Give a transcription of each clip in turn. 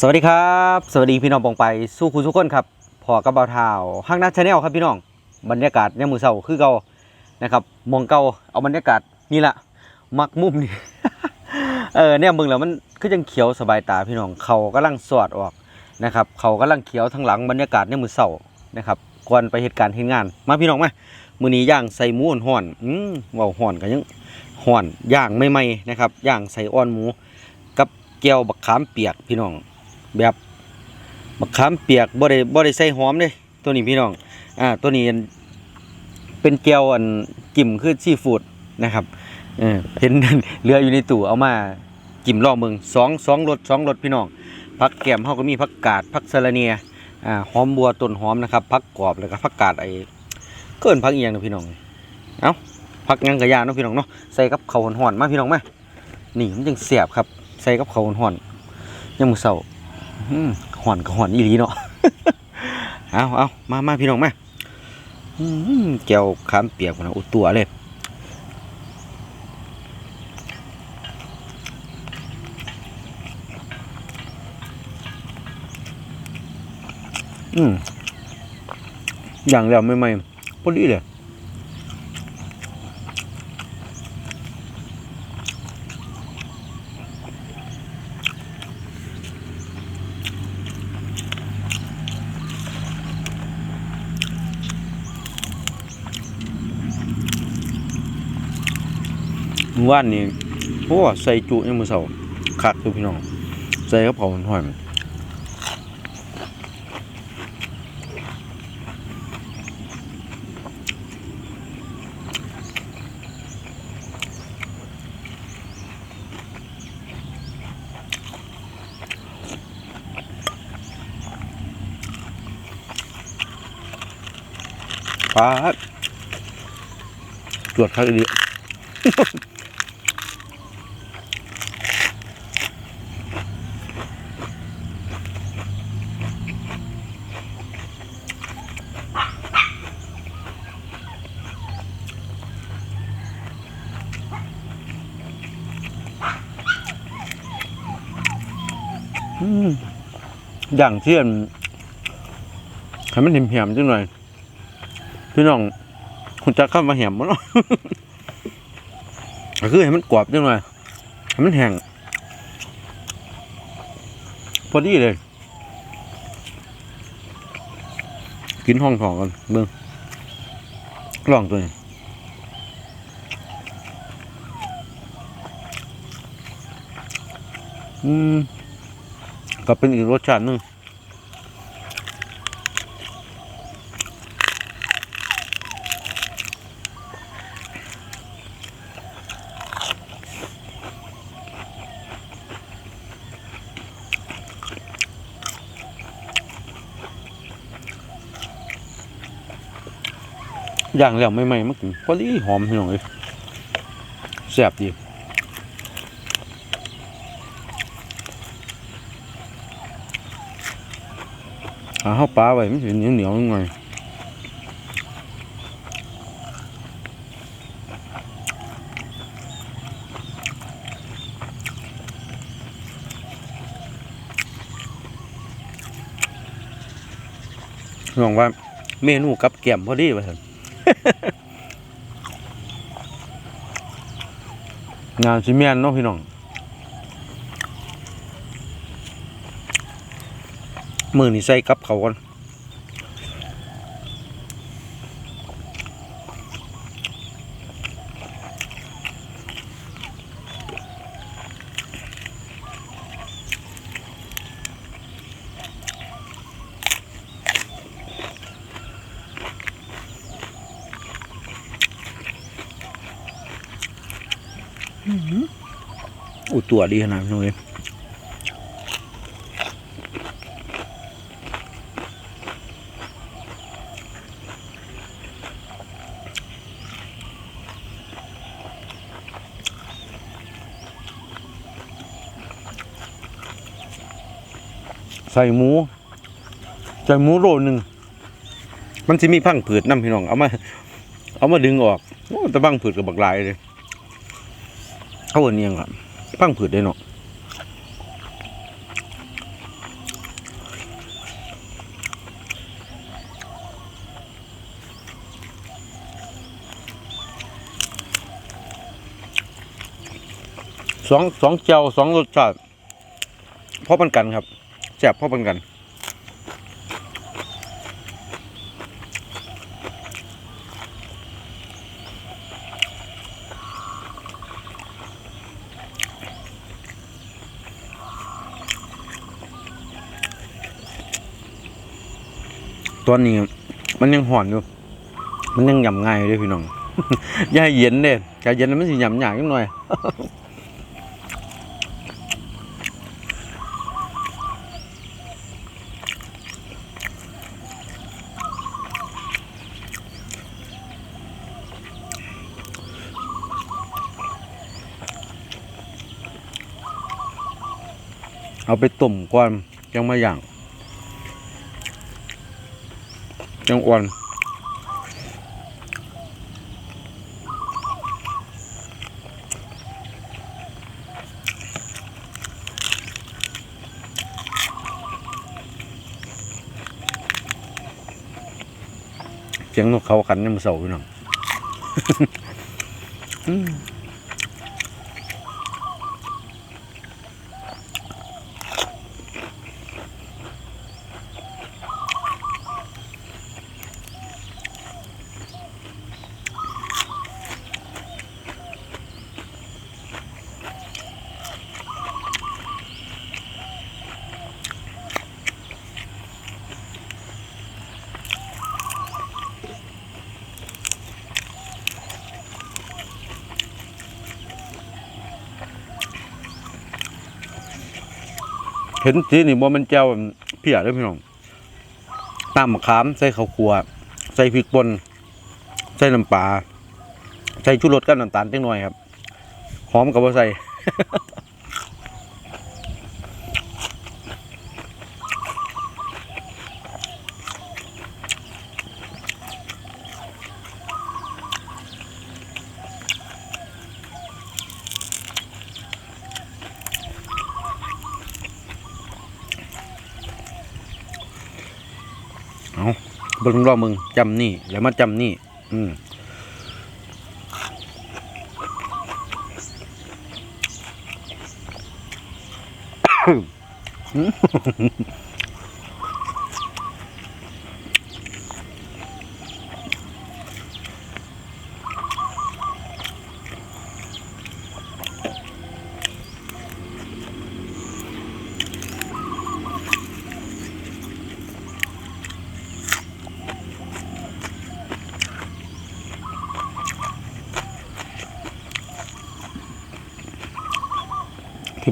สวัสดีครับ สวัสดีพี่น้องปองไปสู้คุณทุกคนครับพอกับเบาเท้าห้างนัดชาแนลครับพี่น้องบรรยากาศยามมือเสาคือเก่านะครับมองเก่าเอาบรรยากาศนี่แหละมักมุมนี่เออเนี่ยมึงแล้วมันคือยังเขียวสบายตาพี่น้องเขากำลังสอดออกนะครับเขากำลังเขียวทั้งหลังบรรยากาศเนี่ยมือเสานะครับก่อนไปเหตุการณ์เหตุงาน มาพี่น้องมามือนี้ย่างใส่หมูห่อนอืมว้าห่อนกันยังห่อนย่างไม่ไหมๆนะครับย่างใส่อ่อนหมู กับแก้วบักขามเปียกพี่น้อง แบบบักขามเปียกบ่ได้บ่ได้ใส่หอมเด้ตัวนี้พี่น้อง อ่า ตัวนี้เป็นแก้วอันกิ่มคือซีฟู้ดนะครับเออเห็นเหลืออยู่ในตู้เอามาจิ้มล่องเบิ่งสองสองรสสองรสพี่น้องผักแก้มเฮาก็มีผักกาดผักสะระเนียอ่าหอมบัวต้นหอมนะครับผักกรอบแล้วก็ผักกาดไอ้เกินผักเอียงนะพี่น้องเอ้าผักยังกระยาเนาะพี่น้องเนาะใส่กับข้าวห่อนๆมาพี่น้องมานี่มันจังเสียบครับ ใส่กับข้าวห่อนๆยังมือเศร้า หอนก็หอนอีหลีเนาะเอาเอามามาพี่น้องมาอืมแก้วขามเปียกนะอุดตัวเลยอืมอย่างแล้วไม่ไม่ๆพอดีเลย ว่านนี้โอ้ใส่จุยังมือเสาคักอยู่พี่น้อง ใส่กระเพราหอยปลาดตรวจคักดี อืม อย่างเช่นให้มันเหี่ยมๆจังหน่อย พี่น้องคุณจะเข้ามาเหี่ยมมั้งเนาะคือให้มันกรอบจังหน่อยให้มันแห้งพอดีเลย กินห้องทองกันเบิ่งลองตัวนี้อืม ก็เป็นอีกรสชาตินึงอย่างแล้วไม่ไม่ๆมากินพอดีหอมพี่น้องเลยแซ่บดี หาข้าว ปลาไว้มันสิเหนียวเหนียวๆหน่อยหวังว่าเมนูกับแก้มพอดีไปเถอะงานซิเมียนเนาะพี่น้องมือนี่ใส่กับเขาก่อน ตัวดีขนาดนี้เลยใส่หมูใส่หมูโลหนึ่งมันจะมีพังผืดน้ำพี่น้อง เอามา เอามาดึงออกโอ้แต่พังผืดกับบักลายเลยเอาอันนี้ยังก่อน พังผืดได้เนาะสองสองเจียวสองรสชาติพ่อปันกันครับแซ่บพ่อปันกัน อนนี้มันยังห่อนอยู่ มันยังยำง่ายเด้อพี่น้องย่าเย็นเด้ถ้าเย็นมันสิยำยากนิดหน่อยเอาไปต้มก่อนยังมาย่าง ยังอ่อนเสียงนกเขาขันยังมาเสาพี่น้อง ห็นสีนี่บ่มันแจ้วเพี้ยเด้อพี่น้องตามมะขามใส่ข้าวคั่วใส่พริกป่นใส่น้ำปลาใส่ชูรสกับน้ำตาลจังหน่อยครับหอมกับบ่ใส่ บิ่งรอบมึงจำนี่แล้วมาจำนี่ อืมอืม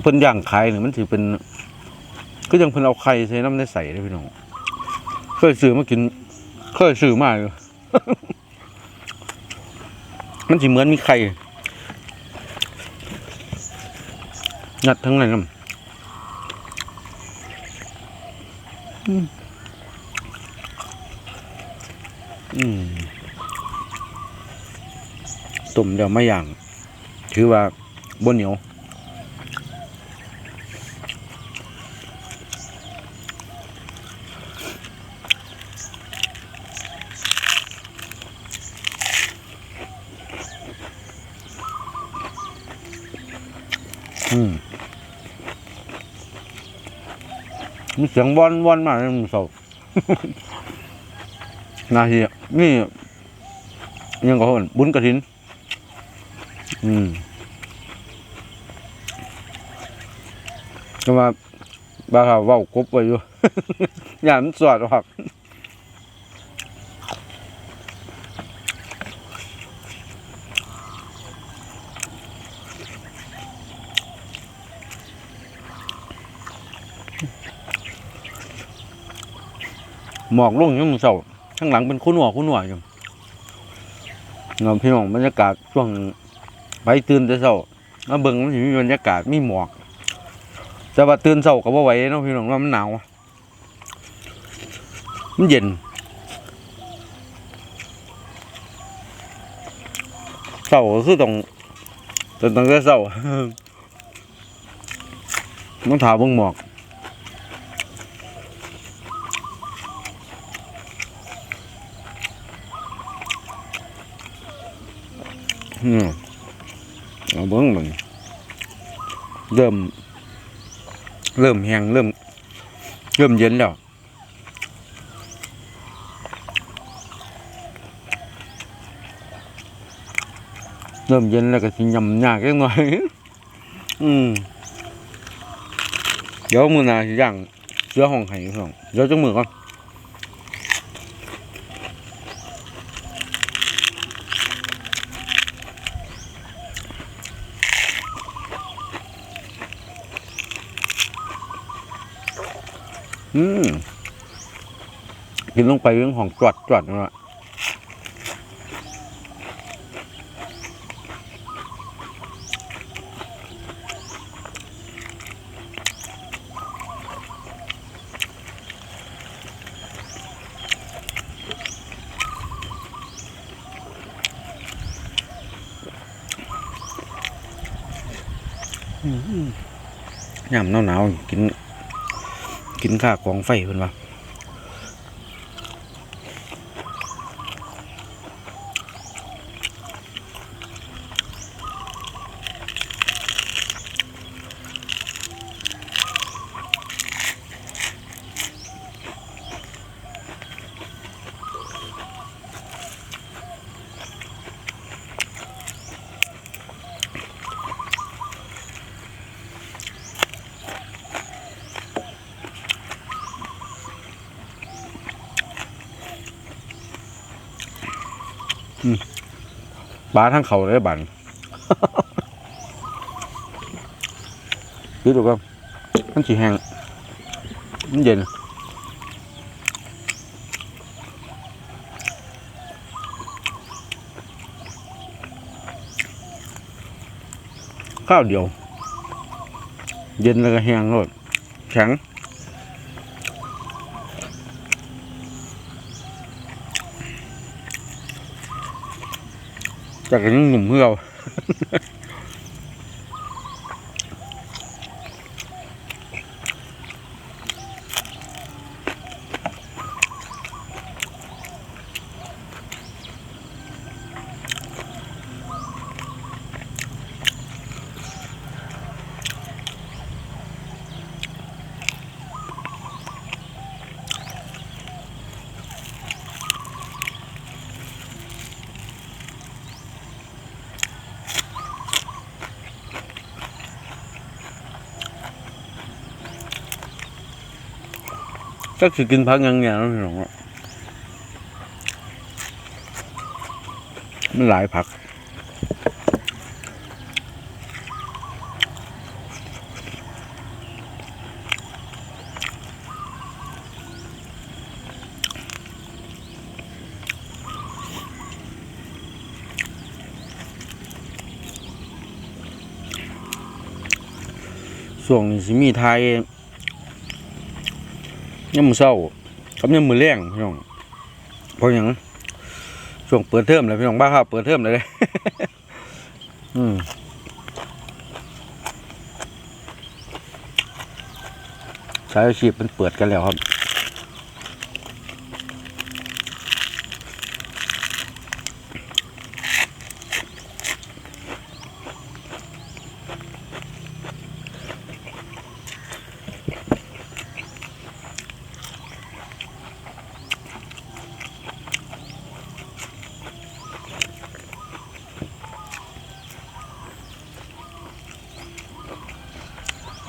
พิ่นย่างขายเนี่ยมันถือเป็น ก็ยังเพิ่นเอาไข่ใส่น้ำในใส่เลยพี่น้องเคยซื้อมากินเคยซื้อมาอยู่มันสิเหมือนมีไข่งัดทั้งนน้ำอืมอืมตุ่มเดี๋ยวไม่อย่าง ถือว่าบนเหนียว มมีเสียงวอนวอนมากเลยมึงเศร้านาทีอะนี่ยังก็เพิ่นบุญกระถิน อืมก็มาบ้าขาวเว้ากบไปอยู่ อย่ามันสอดหัก หมอกลงยังมึงเศร้าข้างหลังเป็นคุ้นหัวคุ้นหัวอยู่เงาพี่น้องบรรยากาศช่วงไปตื่นแต่เช้ามาเบิ่งมันมีบรรยากาศมีหมอกแต่ว่าตื่นเช้าก็บ่ไหวเนาะพี่น้องว่ามันหนาวมันเย็นเช้าก็คือต้องตื่นตั้งแต่เช้าต้องถาเบิ่งหมอก อืมเอาเบิ่งมันเริ่ม เริ่มแห้งเริ่ม เริ่มเย็นแล้วเริ่มเย็นแล้วก็สิยำยากจังหน่อย อืม เดี๋ยวมือหนาสิย่างเสื้อห้องไห้พี่น้องเดี๋ยวจังมือก่อนอืม กินลงไปเรื่องของจวดจวดนั่นแหละยามหนาวๆกิน กินข้าวกองไฟเพิ่นว่า ปลาทั้งเขาเลยบันดูดูก็มันสีแห้งมันเย็นข้าวเดียว เย็นแล้วก็แห้งเลยแข็ง จากยังหนุ่มเพื่อ ก็คือกินพักยังไงนะพี่น้องอะมันหลายผักส่วงนี้สิมีไทย ยามมือเศร้ากับยามมือแลงพี่น้องเพราะยังช่วงเปิดเทอมเลยพี่น้องบ้าครับเปิดเทอมเลยเลยอืมสายอาชีพมันเปิดกันแล้วครับ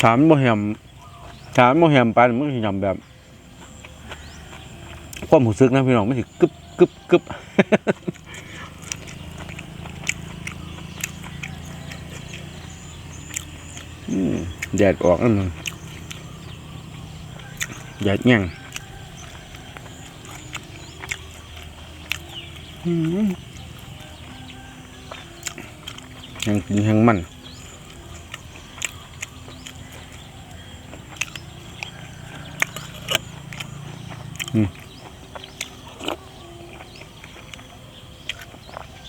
ถามโมแฮมถามโมแฮมปานมันสิยำแบบความรู้สึกนะพี่น้องไมันสิกึบกึบกึบแดดออกนั่นนึงแดดแง่งยังกินยังมัน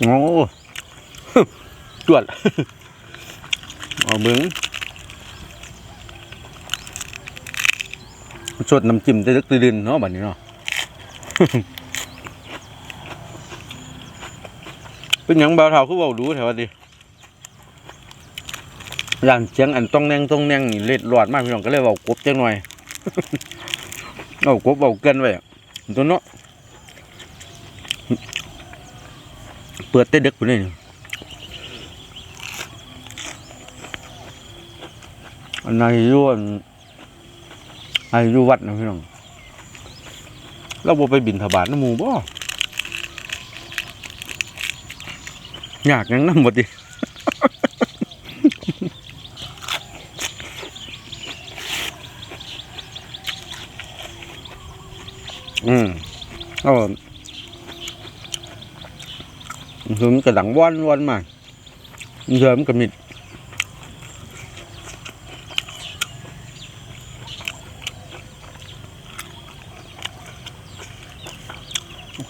โอ้จวดเอาเบิ้งสดน้ำจิ้มได้ลึกตื่นเนาะแบัดนี้เนาะเป็นยังบ่าวเท่าคือเว้าดูแถวว่าดิย่านเสียงอันต้องแนงต้องแนงนี่เล็ดหลอดมากพี่น้องก็เลยเว้ากบจังหน่อย เอากบเว้าเกินไว้ตัวเนาะเปิดแต่ดึกพุ่นนี่อันนายอยู่อันนายอยู่วัดนะพี่น้องเราบ่ไปบินทบาทน้ำมูบ่อยากยังน้ำบ่ติ อืมก็ คือมันกระดังวันวันมาเดิมนก็มิด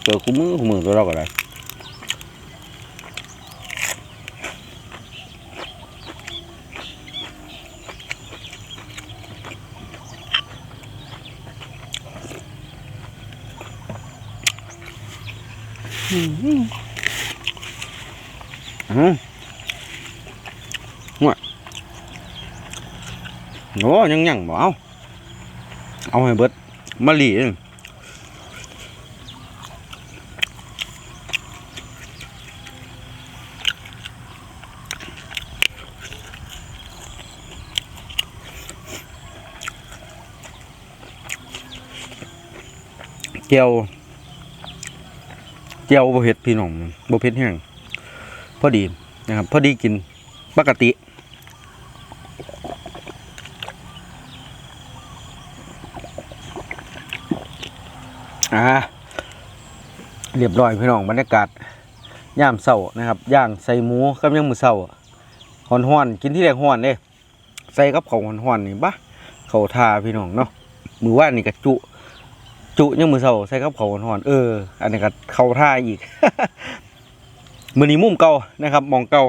เจอคู่มือคู่มือตัวเราก็ได้อืมว่า โอ้ยังยังบ่เอาเอาให้เบิดมาหลีเด้อเจียวเจียวบ่เผ็ดพี่น้องบ่เผ็ดแห้ง พอดีนะครับ พอดีกินปกติอ่าเรียบร้อยพี่น้องบรรยากาศย่ามเศร้านะครับย่างใส่หมูกับย่างมือเศร้าหอนหอนกินที่แรกหอนเด้ใส่กับเขาวหอนหอนนี่บะเขาทาพี่น้องเนาะมือว่านี่กระจุ จุย่างมือเศร้าใส่กับเขาวหอนหอนเออ อันนี้ก็เขาท่าอีก มือนี้มุมเก่านะครับมองเก่า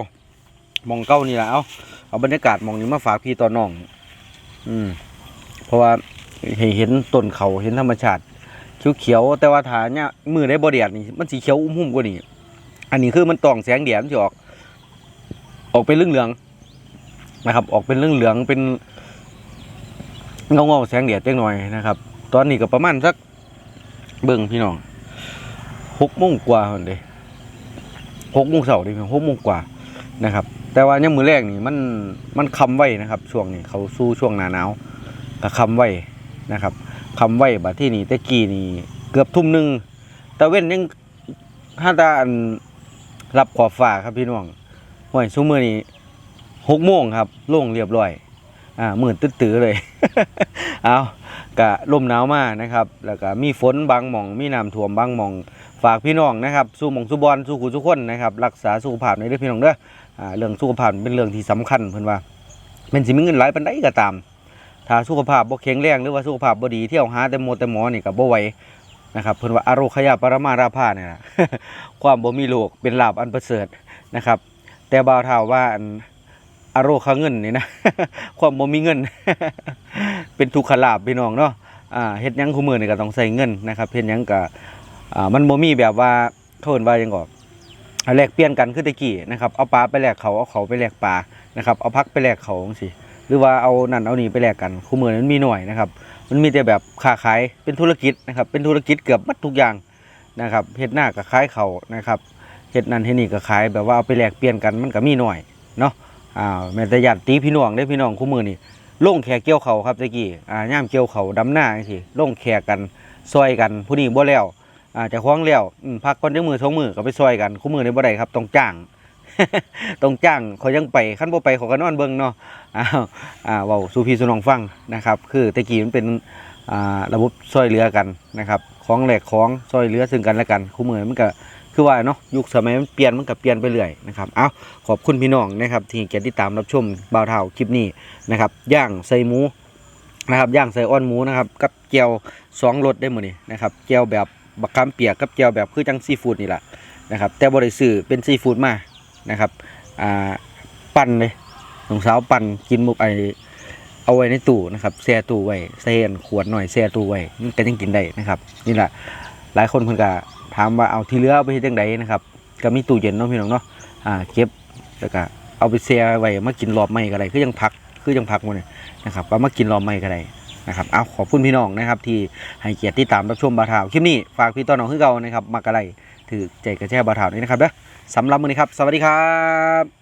มองเก่านี่แหละเอาเอาบรรยากาศมองนี้มาฝากพี่ตอนน้อง อืม เพราะว่าให้เห็นต้นเขาเห็นธรรมชาติเขียวๆแต่ว่าฐานเนี่ยมือได้บ่แดดนี่มันสีเขียวอุ้มหุ่มกว่านี่อันนี้คือมันตองแสงแดดมันจะออก ออกเป็นเรื่องเหลืองนะครับ ออกเป็นเรื่องเหลืองเป็นเงาเงาแสงแดดเล็กน้อยนะครับ ตอนนี้ก็ประมาณสักเบิ่งพี่น้องหกโมงกว่าคนเด หกโมงเสาร์ดิหกโมงกว่านะครับ แต่ว่าเนี่ยมือแรกนี่มันมันคำไว้นะครับช่วงนี้เขาสู้ช่วงหนาหนาวก็คำไว้นะครับคำไว้บัดที่นี่ตะกี้นี่เกือบทุ่มหนึ่งตะเว้นยังห้าตาอันรับขอบฟ้าครับพี่น้องห่วยซุ้มือนี่หกโมงครับโล่งเรียบร้อยอ่าหมื่นตื้อเลยเอากะลมหนาวมากนะครับ แล้วก็มีฝนบางหม่อง มีน้ำท่วมบางหม่อง ฝากพี่น้องนะครับสู้หมองสู้บอลสู้ขู่สู้คนนะครับรักษาสุขภาพในอยเด้อพี่น้องเด้ออ่าเรื่องสุขภาพเป็นเรื่องที่สำคัญเพิ่อนว่าเป็นสิมีเงินหลายปานใดก็ตาม ถ้าสุขภาพบ่แข็งแรงหรือว่าสุขภาพบ่ดีเที่ยวหาแต่โมแต่หมอนี่ก็บ่ไหวนะครับเพิ่อนว่าอาโรคยาปรมาราภาเนี่ยนะความบ่มีโรคเป็นลาภอันประเสริฐนะครับ แต่บ่าวเท่าว่าอันอารคเงินนี่นะความบ่มีเงิน เป็นทุกขลาภพี่น้องเนาะอ่าเฮ็ดยังคุมื้อนี่ก็ต้องใช้เงินนะครับเฮ็ดยังก็ อ่ามันบ่มีแบบว่าเขาเอิ้นว่ายังก็อ่าแลกเปลี่ยนกันคือตะกี้นะครับเอาปลาไปแลกเขาเอาเขาไปแลกปลานะครับเอาพักไปแลกเขาจังซี่หรือว่าเอานั่นเอานี่ไปแลกกันคู่มือนั้นมีหน่อยนะครับมันมีแต่แบบค้าขายเป็นธุรกิจนะครับเป็นธุรกิจเกือบมัดทุกอย่างนะครับเฮ็ดหน้าก็ขายเขานะครับเฮ็ดนั่นเฮ็ดนี่ก็ขายแบบว่าเอาไปแลกเปลี่ยนกันมันก็มีหน่อยเนาะอ่าแม้แต่ญาติตีพี่น้องได้พี่น้องคู่มือนี่ล่งแขกเกี่ยวเขาครับตะกี้อ่าย่ามเกี่ยวเขาดำหน้าจังซี่งแขกกันซอยกันผู้นี้บ่แล้ว อาเจะคว้าของแล้วอืมพักก่อนจังมือสองมือก็ไปซอยกันคู่มือในี่บ่ได้ครับต้องจ้างต้องจ้างเขายังไปคันบ่ไปเขาก็นอนเบิ่งเนาะอ้าวอ่าเว้าสู่พี่สู่น้องฟังนะครับ คือตะกี้มันเป็นอ่าระบบช่วยเหลือกันนะครับของแหลกของช่วยเหลือซึ่งกันและกันคู่มือมันก็คือว่าเนาะยุคสมัยมันเปลี่ยนมันก็เปลี่ยนไปเรื่อยนะครับเอาขอบคุณพี่น้องนะครับที่แกติดตามรับชมบ่าวเท่าคลิปนี้นะครับย่างใส่หมูนะครับย่างใส่อ้อนหมูนะครับกับเจียวสองรสได้หมดนี่นะครับเจียวแบบ บักคำเปียกกับเจียวแบบคือจังซีฟู้ดนี่แหละนะครับแต่บริสื่อเป็นซีฟู้ดมานะครับอ่าปั่นเลยน้องสาวปั่นกินมุกไอเอาไว้ในตู้นะครับแช่ตู้ไว้ใส่อันขวดหน่อยแช่ตู้ไว้มันก็ยังกินได้นะครับนี่แหละหลายคนเพิ่นก็ถามว่าเอาที่เหลือเอาไปเฮ็ดจังไดนะครับก็มีตู้เย็นเนาะพี่น้องเนาะอ่าเก็บแล้วก็เอาไปแช่ไว้มากินรอบใหม่ก็ได้คือยังพักคือยังพักมันยนะครับก็มากินรอบใหม่ก็ได้ นะครับเอาขอบคุณพี่น้องนะครับ ที่ให้เกียรติที่ตามรับชมบาทาวคลิปนี้ฝากพี่ต้อนน้อขึ้นเก่านะครับมากระไรถือใจกระแช่บาทาวนี้นะครับเด้อสำหรับมือนี้ครับ สวัสดีครับ